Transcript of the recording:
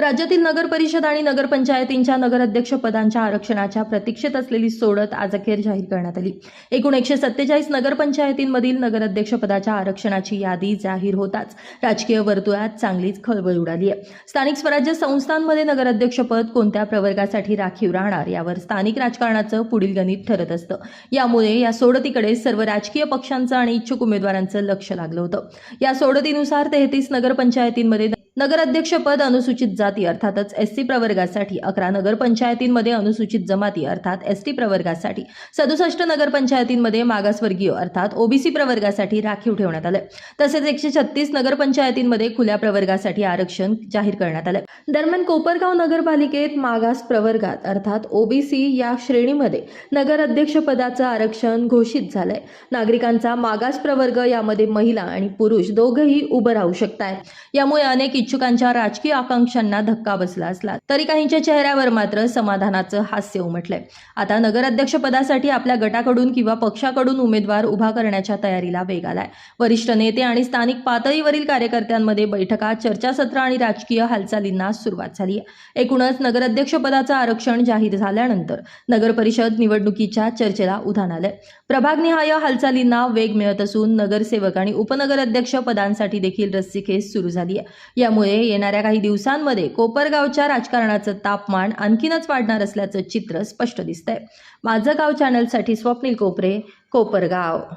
राज्यातील नगर परिषद आणि नगरपंचायतींच्या नगराध्यक्ष पदांच्या आरक्षणाच्या प्रतीक्षेत असलेली सोडत आज अखेर जाहीर करण्यात आली. एकूण एकशे सत्तेचाळीस नगरपंचायतींमधील नगराध्यक्ष पदाच्या आरक्षणाची यादी जाहीर होताच. राजकीय वर्तुळात चांगलीच खळबळ उडाली आहे. स्थानिक स्वराज्य संस्थांमध्ये नगराध्यक्षपद कोणत्या प्रवर्गासाठी राखीव राहणार यावर स्थानिक राजकारणाचं पुढील गणित ठरत असतं. यामुळे या सोडतीकडे सर्व राजकीय पक्षांचं आणि इच्छुक उमेदवारांचं लक्ष लागलं होतं. या सोडतीनुसार तेहतीस नगरपंचायतींमध्ये नगराध्यक्षपद अनुसूचित जाती अर्थातच एस सी प्रवर्गासाठी अकरा नगरपंचायतींमध्ये अनुसूचित जमाती अर्थात एस टी प्रवर्गासाठी सदुसष्ट नगरपंचायतींमध्ये मागासवर्गीय अर्थात ओबीसी प्रवर्गासाठी राखीव ठेवण्यात आलं तसेच एकशे छत्तीस नगरपंचायतींमध्ये खुल्या प्रवर्गासाठी आरक्षण जाहीर करण्यात आलं दरम्यान कोपरगाव नगरपालिकेत मागास प्रवर्गात अर्थात ओबीसी या श्रेणीमध्ये नगराध्यक्षपदाचं आरक्षण घोषित झालंय. नागरिकांचा मागास प्रवर्ग यामध्ये महिला आणि पुरुष दोघंही उभं राहू शकतात यामुळे अनेक इच्छुकांच्या राजकीय आकांक्षांना धक्का बसला असला तरी काहींच्या चेहऱ्यावर मात्र समाधानाचं हास्य उमटलंय. आता नगराध्यक्षपदासाठी आपल्या गटाकडून किंवा पक्षाकडून उमेदवार उभा करण्याच्या तयारीला वेग आलाय. वरिष्ठ नेते आणि स्थानिक पातळीवरील कार्यकर्त्यांमध्ये बैठका चर्चासत्र आणि राजकीय हालचालींना सुरुवात झाली आहे. एकूणच नगराध्यक्षपदाचं आरक्षण जाहीर झाल्यानंतर नगरपरिषद निवडणुकीच्या चर्चेला उधाण आलंय. प्रभागनिहाय हालचालींना वेग मिळत असून नगरसेवक आणि उपनगराध्यक्ष पदांसाठी देखील रस्सीखेच सुरू झाली आहे. यामुळे येणाऱ्या काही दिवसांमध्ये कोपरगावच्या राजकारणाचं तापमान आणखीनच वाढणार असल्याचं चित्र स्पष्ट दिसतंय. माझं गाव चॅनलसाठी स्वप्नील कोपरे कोपरगाव.